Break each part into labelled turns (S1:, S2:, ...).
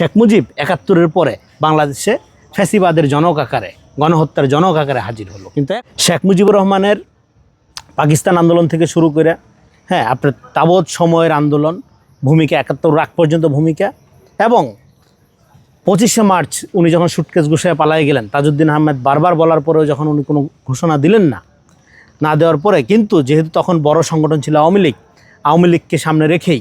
S1: শেখ মুজিব একাত্তরের পরে বাংলাদেশে ফ্যাসিবাদের জনক আকারে, গণহত্যার জনক আকারে হাজির হলো। কিন্তু শেখ মুজিবুর রহমানের পাকিস্তান আন্দোলন থেকে শুরু করে হ্যাঁ আপনার তাবৎ সময়ের আন্দোলন, ভূমিকা একাত্তর রাগ পর্যন্ত ভূমিকা এবং পঁচিশে মার্চ উনি যখন সুটকেস গুছিয়ে পালায় গেলেন, তাজউদ্দিন আহমেদ বারবার বলার পরেও যখন উনি কোনো ঘোষণা দিলেন না না দেওয়ার পরে কিন্তু যেহেতু তখন বড় সংগঠন ছিল আওয়ামী লীগ, আওয়ামী লীগকে সামনে রেখেই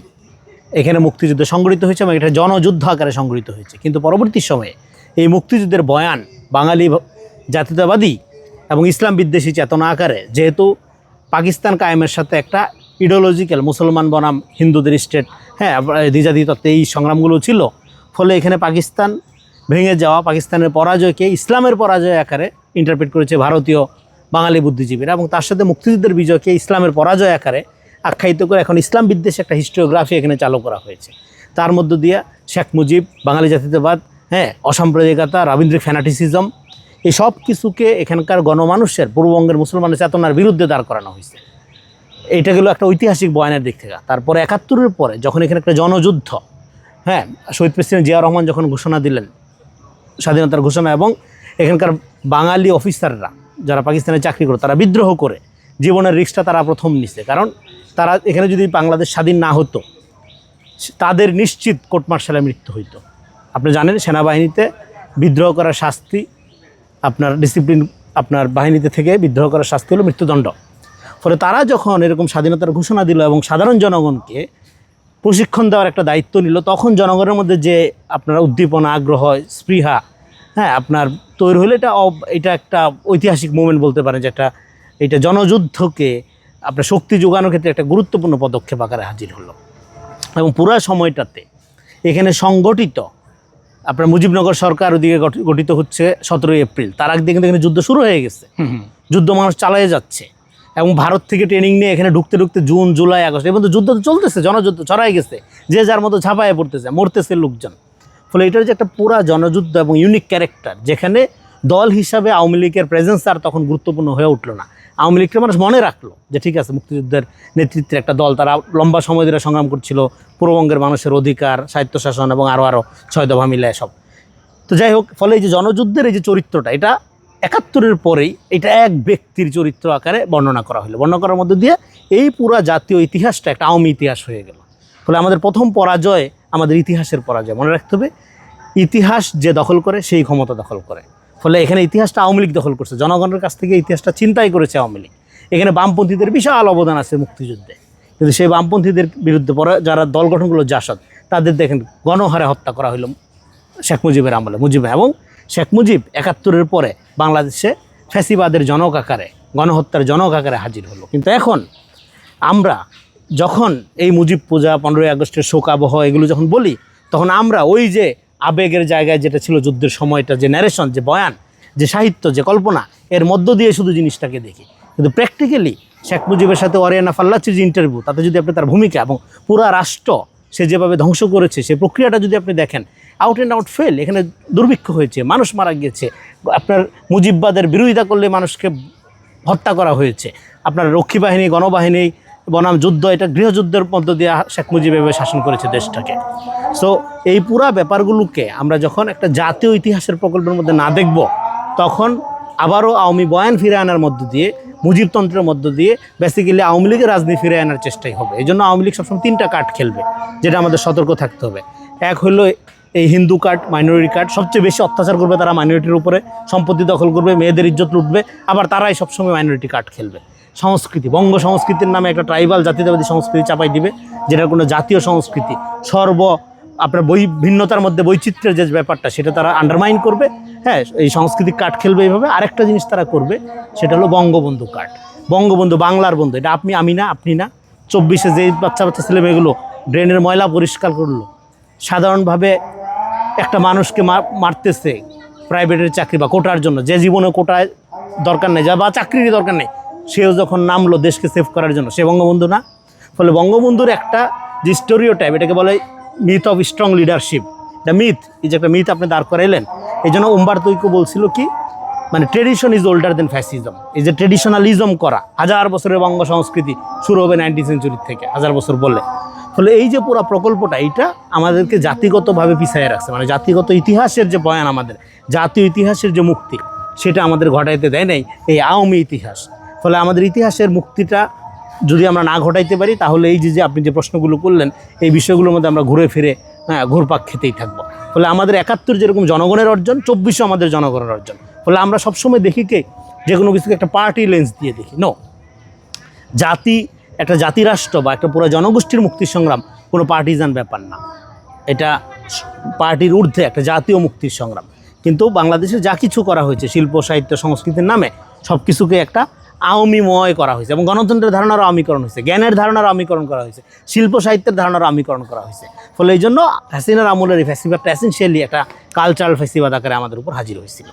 S1: এখানে মুক্তিযুদ্ধ সংগঠিত হয়েছে এবং এটা জনযুদ্ধ আকারে সংগঠিত হয়েছে। কিন্তু পরবর্তী সময়ে এই মুক্তিযুদ্ধের বয়ান বাঙালি জাতীয়তাবাদী এবং ইসলাম বিদ্বেষী চেতনা আকারে, যেহেতু পাকিস্তান কায়েমের সাথে একটা ইডিওলজিক্যাল মুসলমান বনাম হিন্দুদের স্টেট হ্যাঁ দ্বিজাতি তত্ত্বে এই সংগ্রামগুলো ছিল, ফলে এখানে পাকিস্তান ভেঙে যাওয়া, পাকিস্তানের পরাজয়কে ইসলামের পরাজয় আকারে ইন্টারপ্রেট করেছে ভারতীয় বাঙালি বুদ্ধিজীবীরা এবং তার সাথে মুক্তিযুদ্ধের বিজয়কে ইসলামের পরাজয় আকারে আখ্যায়িত করে এখন ইসলাম বিদ্বেষে একটা হিস্টোগ্রাফি এখানে চালু করা হয়েছে। তার মধ্য দিয়ে শেখ মুজিব, বাঙালি জাতীয়তাবাদ হ্যাঁ অসাম্প্রদায়িকতা, রবীন্দ্রিক ফ্যানাটিসিজম এই সব কিছুকে এখানকার গণমানুষের, পূর্ববঙ্গের মুসলমানের চেতনার বিরুদ্ধে দাঁড় করানো হয়েছে। এইটা গেলো একটা ঐতিহাসিক বয়ানের দিক থেকে। তারপরে একাত্তরের পরে যখন এখানে একটা জনযুদ্ধ হ্যাঁ শহীদ প্রেসিডেন্ট জিয়া রহমান যখন ঘোষণা দিলেন, স্বাধীনতার ঘোষণা এবং এখানকার বাঙালি অফিসাররা যারা পাকিস্তানে চাকরি করে, তারা বিদ্রোহ করে, জীবনের রিক্সটা তারা প্রথম নিছে। কারণ তারা এখানে যদি বাংলাদেশ স্বাধীন না হতো, তাদের নিশ্চিত কোর্ট মার্শালের মৃত্যু হইতো। আপনি জানেন সেনাবাহিনীতে বিদ্রোহ করার শাস্তি, আপনার ডিসিপ্লিন আপনার বাহিনীতে থেকে বিদ্রোহ করার শাস্তি হলো মৃত্যুদণ্ড। ফলে তারা যখন এরকম স্বাধীনতার ঘোষণা দিল এবং সাধারণ জনগণকে প্রশিক্ষণ দেওয়ার একটা দায়িত্ব নিল, তখন জনগণের মধ্যে যে আপনার উদ্দীপনা, আগ্রহ, স্পৃহা হ্যাঁ আপনার তৈরি হলে এটা এটা একটা ঐতিহাসিক মুভমেন্ট বলতে পারেন যে একটা, এটা জনযুদ্ধকে আপনার শক্তি যোগানোর ক্ষেত্রে একটা গুরুত্বপূর্ণ পদক্ষেপ আকারে হাজির হলো। এবং পুরো সময়টাতে এখানে সংগঠিত আপনার মুজিবনগর সরকার ওদিকে গঠ- গঠিত হচ্ছে সতেরোই এপ্রিল। তার আগে কিন্তু এখানে যুদ্ধ শুরু হয়ে গেছে। যুদ্ধ মানুষ চালিয়ে যাচ্ছে। এবং ভারত থেকে ট্রেনিং নিয়ে এখানে ঢুকতে ঢুকতে জুন জুলাই আগস্ট এবং তো যুদ্ধ তো চলতেছে জনযুদ্ধ ছড়াই গেছে। যে যার মতো ঝাঁপায় পড়তেছে মরতেছে লোকজন। ফলে এটার যে একটা পুরা জনযুদ্ধ এবং ইউনিক ক্যারেক্টার যেখানে দল হিসাবে আওয়ামী লীগের প্রেজেন্স আর তখন গুরুত্বপূর্ণ হয়ে উঠল না। আওয়ামী লীগকে মানুষ মনে রাখল যে ঠিক আছে, মুক্তিযুদ্ধের নেতৃত্বের একটা দল তারা লম্বা সময় ধরে সংগ্রাম করছিল, পূর্ববঙ্গের মানুষের অধিকার, স্বায়ত্তশাসন এবং আরও আরও ছয় দফা মিলে সব তো যাই হোক, ফলে এই যে জনযুদ্ধের এই যে চরিত্রটা, এটা একাত্তরের পরেই এটা এক ব্যক্তির চরিত্র আকারে বর্ণনা করা হলো। বর্ণনা করার মধ্যে দিয়ে এই পুরা জাতীয় ইতিহাসটা একটা আওয়ামী ইতিহাস হয়ে গেল। ফলে আমাদের প্রথম পরাজয় আমাদের ইতিহাসের পরাজয়। মনে রাখতে হবে, ইতিহাস যে দখল করে, সেই ক্ষমতা দখল করে। ফলে এখানে ইতিহাসটা আওয়ামী লীগ দখল করছে। জনগণের কাছ থেকে ইতিহাসটা চিন্তাই করেছে আওয়ামী লীগ। এখানে বামপন্থীদের বিশাল অবদান আছে মুক্তিযুদ্ধে। কিন্তু সেই বামপন্থীদের বিরুদ্ধে পরে যারা দল গঠনগুলো জাসদ, তাদের দেখেন গণহারে হত্যা করা হলো শেখ মুজিবের আমলে। মুজিব এবং শেখ মুজিব একাত্তরের পরে বাংলাদেশে ফ্যাসিবাদের জনক আকারে, গণহত্যার জনক আকারে হাজির হলো। কিন্তু এখন আমরা যখন এই মুজিব পূজা পনেরোই আগস্টের শোকাবহ এগুলো যখন বলি, তখন আমরা ওই যে আবেগের জায়গায় যেটা ছিল যুদ্ধের সময়টা, যে ন্যারেশন যে বয়ান, যে সাহিত্য, যে কল্পনা, এর মধ্য দিয়ে শুধু জিনিসটাকে দেখি। কিন্তু প্র্যাকটিক্যালি শেখ মুজিবের সাথে অরিয়ানা ফাল্লাচির যে ইন্টারভিউ তাতে যদি আপনি তার ভূমিকা এবং পুরা রাষ্ট্র সে যেভাবে ধ্বংস করেছে, সে প্রক্রিয়াটা যদি আপনি দেখেন আউট অ্যান্ড আউট ফেল এখানে দুর্ভিক্ষ হয়েছে, মানুষ মারা গিয়েছে, আপনার মুজিববাদের বিরোধিতা করলে মানুষকে হত্যা করা হয়েছে, আপনার রক্ষী বাহিনী, গণবাহিনী বনাম যুদ্ধ, এটা গৃহযুদ্ধের মধ্য দিয়ে শেখ মুজিব এভাবে শাসন করেছে দেশটাকে। সো এই পুরা ব্যাপারগুলোকে আমরা যখন একটা জাতীয় ইতিহাসের প্রকল্পের মধ্যে না দেখব, তখন আবারও আওয়ামী বয়ান ফিরে আনার মধ্য দিয়ে মুজিবতন্ত্রের মধ্য দিয়ে বেসিক্যালি আওয়ামী লীগের রাজনীতি ফিরে আনার চেষ্টাই হবে। এই জন্য আওয়ামী লীগ সবসময় তিনটা কার্ড খেলবে, যেটা আমাদের সতর্ক থাকতে হবে। এক হলো এই হিন্দু কার্ড মাইনরিটি কার্ড সবচেয়ে বেশি অত্যাচার করবে তারা মাইনরিটির উপরে, সম্পত্তি দখল করবে, মেয়েদের ইজ্জত লুটবে, আবার তারাই সবসময় মাইনরিটি কার্ড খেলবে। সংস্কৃতি, বঙ্গ সংস্কৃতির নামে একটা ট্রাইবাল জাতীয়তাবাদী সংস্কৃতি চাপাই দিবে যেটা কোনো জাতীয় সংস্কৃতি, সর্ব আপনার বই ভিন্নতার মধ্যে বৈচিত্র্যের যে ব্যাপারটা, সেটা তারা আন্ডারমাইন করবে। হ্যাঁ এই সাংস্কৃতিক কার্ড খেলবে এইভাবে। আরেকটা জিনিস তারা করবে, সেটা হলো বঙ্গবন্ধু কার্ড বঙ্গবন্ধু বাংলার বন্ধু, এটা আপনি, আমি না, আপনি না। চব্বিশে যে বাচ্চা বাচ্চা ছেলেমেয়েগুলো ড্রেনের ময়লা পরিষ্কার করল, সাধারণভাবে একটা মানুষকে মারতেছে প্রাইভেটের চাকরি বা কোটার জন্য, যে জীবনে কোটায় দরকার নেই, যা বা চাকরিরই দরকার নেই সেও যখন নামলো দেশকে সেভ করার জন্য, সে বঙ্গবন্ধু না? ফলে বঙ্গবন্ধুর একটা যে স্টোরিও টাইপ এটাকে বলে myth of strong leadership the myth এই যে একটা মিথ আপনি দাঁড় করাইলেন, এই জন্য উম্বারতৈক্য বলছিল কি মানে tradition is older than fascism এই যে ট্রেডিশনালিজম করা, হাজার বছরের বঙ্গ সংস্কৃতি শুরু হবে নাইনটিন সেঞ্চুরি থেকে, হাজার বছর বলে ফলে এই যে পুরো প্রকল্পটা, এইটা আমাদেরকে জাতিগতভাবে পিছিয়ে রাখছে মানে জাতিগত ইতিহাসের যে বয়ান আমাদের, জাতীয় ইতিহাসের যে মুক্তি, সেটা আমাদের ঘটাইতে দেয় নাই এই আওয়ামী ইতিহাস। ফলে আমাদের ইতিহাসের মুক্তিটা যদি আমরা না ঘটাইতে পারি, তাহলে এই যে যে আপনি যে প্রশ্নগুলো করলেন, এই বিষয়গুলোর মধ্যে আমরা ঘুরে ফিরে হ্যাঁ ঘুরপাক খেতেই থাকব। ফলে আমাদের একাত্তর যেরকম জনগণের অর্জন, চব্বিশও আমাদের জনগণের অর্জন। ফলে আমরা সবসময় দেখি কে, যে কোনো কিছুকে একটা পার্টি লেন্স দিয়ে দেখি। নো জাতি, একটা জাতিরাষ্ট্র বা একটা পুরো জনগোষ্ঠীর মুক্তি সংগ্রাম কোনো পার্টিজান ব্যাপার না। এটা পার্টির ঊর্ধ্বে একটা জাতীয় মুক্তির সংগ্রাম। কিন্তু বাংলাদেশে যা কিছু করা হয়েছে, শিল্প, সাহিত্য, সংস্কৃতির নামে সব কিছুকে একটা আওয়ামীময় করা হয়েছে এবং গণতন্ত্রের ধারণারও আমিকরণ হয়েছে, জ্ঞানের ধারণার আমিকরণ করা হয়েছে, শিল্প সাহিত্যের ধারণারও আমিকরণ করা হয়েছে। ফলে এই জন্য হাসিনার আমলের এই ফেস্টিভ্যালটা এসেন্সিয়ালি একটা কালচারাল ফেস্টিভ্যাল আকারে আমাদের উপর হাজির হয়েছিল।